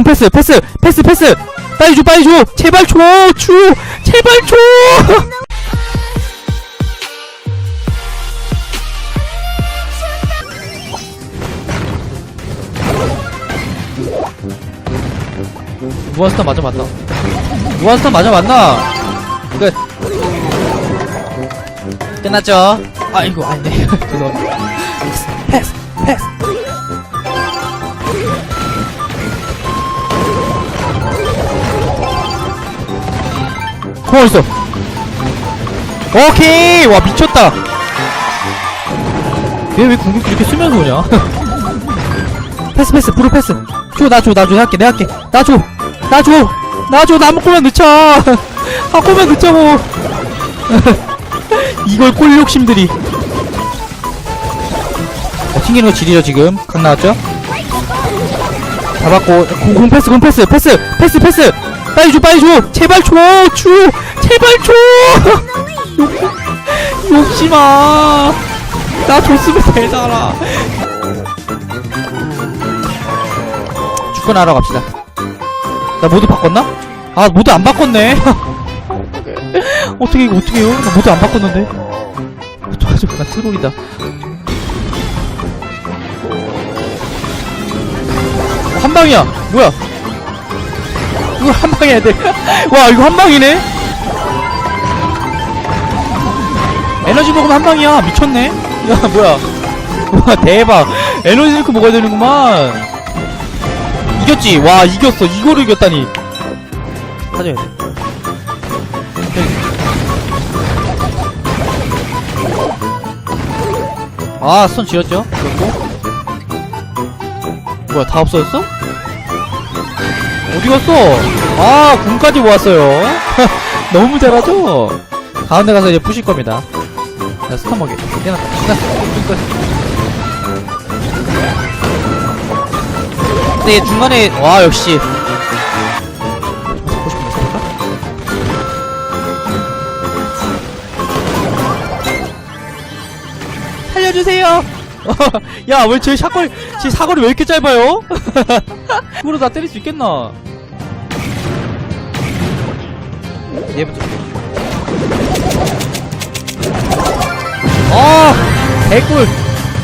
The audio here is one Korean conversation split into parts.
공 패스 패스 패스 패스. 빨리 줘 빨리 줘. 제발 줘줘 제발 줘. 무한스타 맞아 맞나? 무한스타 맞아 맞나? 끝. 끝났죠? 아이고 아니네. 죄송합니다. 패스 패스 공 어딨어. 오케이! 와 미쳤다. 얘왜 공격 이렇게 쓰면서 오냐? 패스 패스 브루 패스. 줘나줘나줘 내가 할게 내가 할게. 나줘나줘나줘나 한번 꼬면 늦자. 한 꼬면 늦자고. 이걸 꼴 욕심들이. 어, 튕기는 거 지리죠 지금? 각 나왔죠? 잡았고 공, 공 패스 공 패스 패스 패스 패스 빨리 줘 빨리 줘. 제발 줘줘 제발 줘. 욕, 욕심아. 나 줬으면 되잖아. 축구나 하러 갑시다. 나 모두 바꿨나? 아 모두 안 바꿨네. 어떻게 이거 어떻게 해요? 나 모두 안 바꿨는데. 어떡하지? 나 트롤이다. 한 방이야. 뭐야 이거 한 방에 해야 돼 와 이거 한 방이네? 에너지 먹으면 한 방이야. 미쳤네. 야 뭐야. 와 대박. 에너지 링크 먹어야 되는구만. 이겼지? 와 이겼어. 이거를 이겼다니. 사줘야 돼 아, 손 지었죠? 그렇고. 뭐야, 다 없어졌어? 어디 갔어? 아, 군까지 모았어요. 너무 잘하죠? 가운데 가서 이제 부실 겁니다. 자, 스턴 먹여. 깨놨다. 끝났어. 끝까지. 근데 중간에, 와, 역시. 살려주세요! 야, 왜 제 샷걸, 제 사거리 왜 이렇게 짧아요? 그으로 나 때릴 수 있겠나? 얘부터. 아! 개꿀!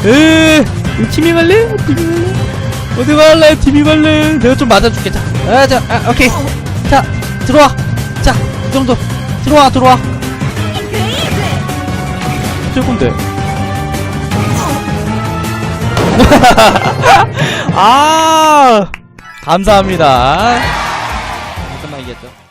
으, 팀이 갈래? 팀이 갈래? 어디 갈래? 팀이 갈래? 내가 좀 맞아줄게. 자, 아, 자, 아, 오케이. 자, 들어와. 자, 이 정도. 들어와, 들어와. 최고인데. 아 감사합니다. 잠깐만 이겼죠